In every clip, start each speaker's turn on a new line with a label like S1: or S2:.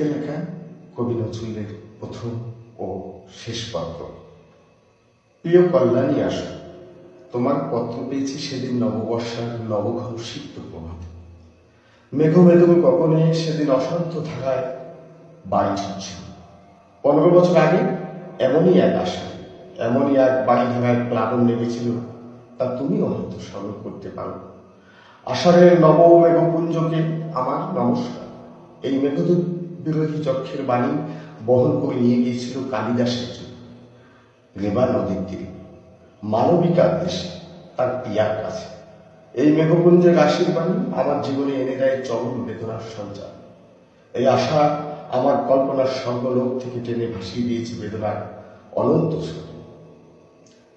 S1: থেকে লেখা কবি নজরুলের প্রথম ও শেষ পত্র প্রিয় কল্যাণী, আসো। তোমার পত্র পেয়েছি সেদিন নববর্ষার নবঘন সিক্ত প্রভাত। মেঘ মেদুল গগনে সেদিন অশান্ত ধারায় বাড়ি ঝুঁকছিল পনেরো বছর আগে এমনই এক আশা, এমনই এক বাড়ি ধারায় প্লাবন লেগেছিল তা তুমিও হয়তো স্মরণ করতে পারো। আষাঢ়ের নব মেঘপুঞ্জকে আমার নমস্কার। এই মেঘদূত বিরোধী চক্ষের বাণী বহন করে নিয়ে গিয়েছিল কালিদাসের যুগ। রেবা নদীর তীরে। মানবিকার দেশে তার পিয়ার কাছে। এই মেঘপুঞ্জের আশীর্বাণী আমার জীবনে এনে দেয় চরম বেদনার সঞ্চার। এই আশা আমার কল্পনার স্বর্গলোক থেকে টেনে ভাসিয়ে দিয়েছে বেদনার অনন্ত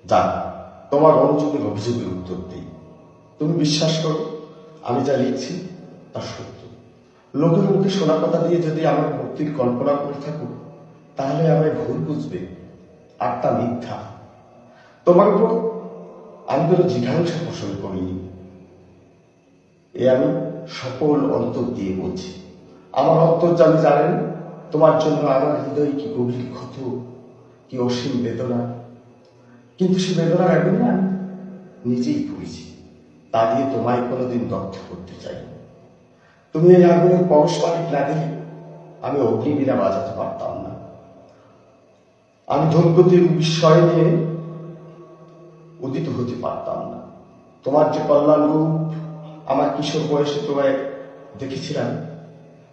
S1: যা তোমার অনুযোগের অভিযোগের উত্তর দিই। তুমি বিশ্বাস করো, আমি যা লিখছি তা সত্য। লোকের মুখে শোনা কথা দিয়ে যদি আমার ভক্তির কল্পনা করে থাকো, তাহলে আমায় ভুল বুঝবে আর তা মিথ্যা। তোমার উপর আমি কোনো জিঘাংসা পোষণ করিনি। এ আমি সকল অন্তর দিয়ে বলছি। আমার অন্তর্জামী জানেন, তোমার জন্য আমার হৃদয় কি গভীর ক্ষত, কি অসীম বেদনা? কিন্তু সে বেদনার আগুনে আমি নিজেই পড়েছি। তা দিয়ে তোমায় কোনোদিন দগ্ধ করতে চাই না। তুমি এই আগুনের পরশ মালিক না দিলে, আমি অগ্নিবীণা বাজাতে পারতাম না। আমি ধূমগতির বিস্ময় নিয়ে উদিত হতে পারতাম না। তোমার যে কল্যাণ রূপ আমার কিশোর বয়সে তোমায় দেখেছিলাম,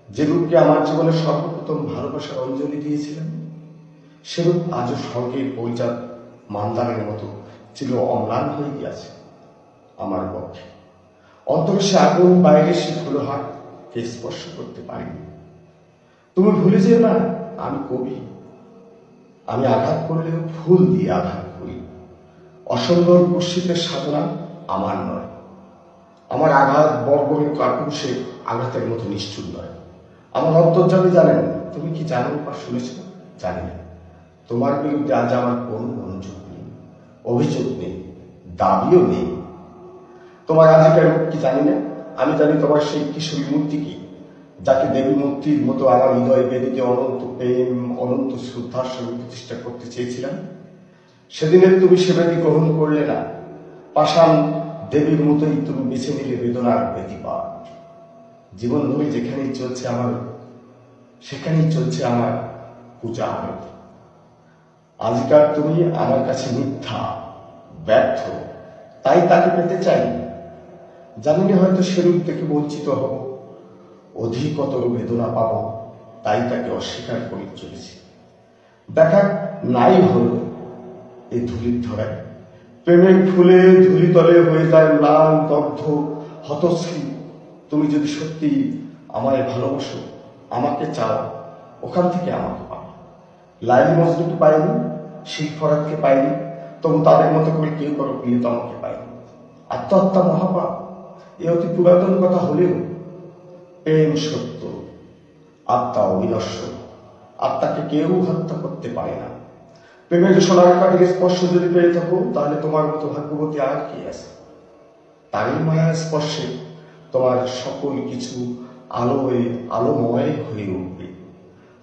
S1: যে রূপকে আমার জীবনে সর্বপ্রথম ভালোবাসার অঞ্জলি দিয়েছিলাম সেরূপ আজও স্বর্গের পরিচার মান্দারের মতো ছিল অম্লান হয়ে গিয়েছে আমার পক্ষে। অন্তরে সে আগুন, বাইরে সে ফুলো হাটকে স্পর্শ করতে পারিনি। তুমি ভুলে যেও না, আমি কবি। আমি আঘাত করলেও ফুল দিয়ে আঘাত করি। অসম্ভব কুৎসিতের সাধনা আমার নয়। আমার আঘাত বর্বরের কাকুশে আঘাতের মতো নিষ্ঠুর নয়। আমার অন্তর্জামী জানেন, তুমি কি জানো বা শুনেছ? জানি না। তোমার বিরুদ্ধে আজ আমার কোনো মনোযোগ নেই, অভিযোগ নেই, দাবিও নেই। তোমার আজিকার রূপ কি জানি না? আমি জানি তোমার সেই কিশোরী মূর্তি কি, যাকে দেবী মূর্তির মতো আমার হৃদয় বেদিতে অনন্ত প্রেম, অনন্ত শ্রদ্ধার সঙ্গে প্রতিষ্ঠা করতে চেয়েছিলাম? সেদিনের তুমি সে বেদি গ্রহণ করলে না, পাষাণ দেবীর মতোই তুমি বেছে নিলে বেদনার বেদিপাঠ জীবন ধরে যেখানেই চলছে আমার, সেখানেই চলছে আমার পূজা আজকাল তুমি আমার কাছে মিথ্যা, ব্যর্থ, তাই তাকে পেতে চাই জানি হয়তো সেরূপ থেকে বঞ্চিত হব। অধিকতর বেদনা পাব, তাই তাকে অস্বীকার করে চলেছি। দেখা নাই হলো এই ধুলির ধরায়। প্রেমের ফুলে ধুলিতলে হয়ে যায় লাল দগ্ধ হতশ্রী। তুমি যদি সত্যি আমায় ভালোবাসো, আমাকে চাও, ওখান থেকে আমাকে পাও লাইলি মজদুরকে পাইনি শিখ পাইনি, তবু তাদের মতো করে কেউ করো প্রিয় আমাকে পাইনি। আত্মহত্যা মহাপাপ। এ অতি পুরাতন কথা হলেও প্রেম সত্য আত্মা অবিনশ্বর আত্মাকে কেউ হত্যা করতে পারে না। প্রেমের সোনার কাঠের স্পর্শ যদি পেয়ে থাকো, তাহলে তোমার মতো ভাগ্যবতী আর কি আছে? তারই মায়ার স্পর্শে তোমার সকল কিছু আলোয়, আলোময় হয়ে উঠবে।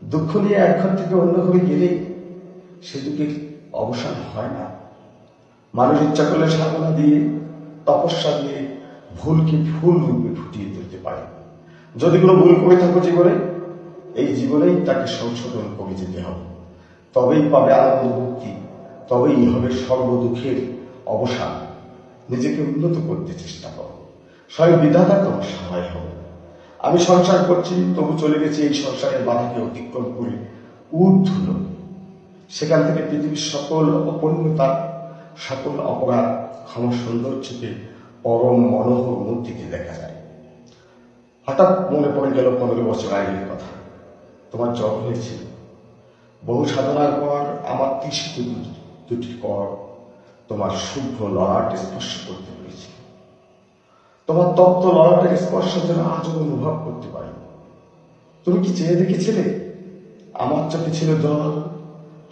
S1: দুঃখ নিয়ে এক ঘর থেকে অন্য ঘরে গেলে সে দুঃখের অবসান হয় না। মানুষ ইচ্ছা করলে সাধনা দিয়ে, তপস্যা দিয়ে ভুলকে ফুল রূপে ফুটিয়ে তুলতে পারে। যদি কোনো ভুল করে থাকো জীবনে, এই জীবনেই তাকে সংশোধন করে যেতে হবে। তবেই পাবে আনন্দ মুক্তি, তবেই হবে সর্ব দুঃখের অবসান। নিজেকে উন্নত করতে চেষ্টা করো। স্বয়ং বিধাতা তোমার সহায় হবে আমি সংসার করছি, তবু চলে গেছি এই সংসারের বাধাকে অতিক্রম করে ঊর্ধ্ব সেখান থেকে পৃথিবীর সকল অপূর্ণতা, সকল অপরাধ, ক্ষমা সৌন্দর্যকে পরম মনোহর মূর্তিতে দেখা যায়। হঠাৎ মনে পড়ে গেল পনেরো বছর আগের কথা। তোমার জ্বর হয়েছিল বহু সাধনার পর আমার তৃষিত দুটি কর তোমার শুভ্র ললাট স্পর্শ করতে পেরেছি তোমার তপ্ত ললাটের স্পর্শ যেন আজও অনুভব করতে পারি। তুমি কি চেয়ে দেখেছিলে? আমার চোখে ছিল জল,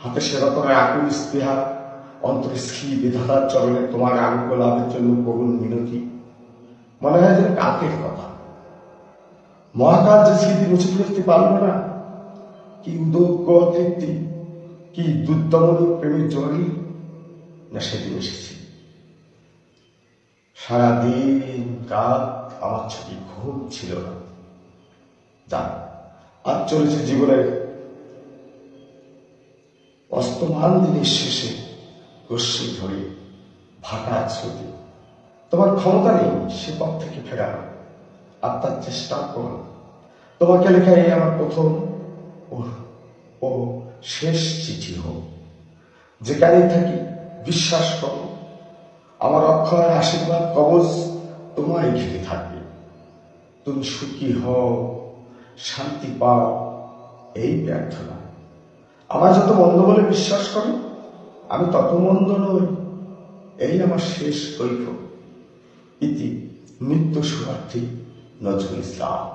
S1: হাতে সেবা করে আকুল স্পৃহা অন্তরে শ্রী বিধাতার চরণে তোমার আরোগ্য লাভের জন্য করুণ মিনতি। মনে হয় যেন কাকের কথা। মহাকাল যে স্মৃতি মুছে ফেলতে পারল না। কি উদগ্য তৃপ্তি, কি দুর্দমনীয় প্রেমের জোয়ারি না সেদিন এসেছি। সারাদিন রাত আমার চোখে ঘুম ছিল না। যাক, আজ চলেছে জীবনের অস্তমান দিনের শেষে। রশ্মি ধরে ভাটা স্মৃতি তোমার ক্ষমতা নেই সে পথ থেকে ফেরানো আত্মার চেষ্টা করো। তোমাকে লেখা এই আমার প্রথম ও শেষ চিঠি হোক। যেখানেই থাকি বিশ্বাস করো, আমার অক্ষয় আশীর্বাদ কবচ তোমায় ঘিরে থাকবে। তুমি সুখী হও, শান্তি পাও, এই প্রার্থনা। আমার যত মন্দ বলে বিশ্বাস করো আমি তত মন্দ নই এই আমার শেষ কৈফ। ইতি নিত্য সুরার্থী নজরুল ইসলাম।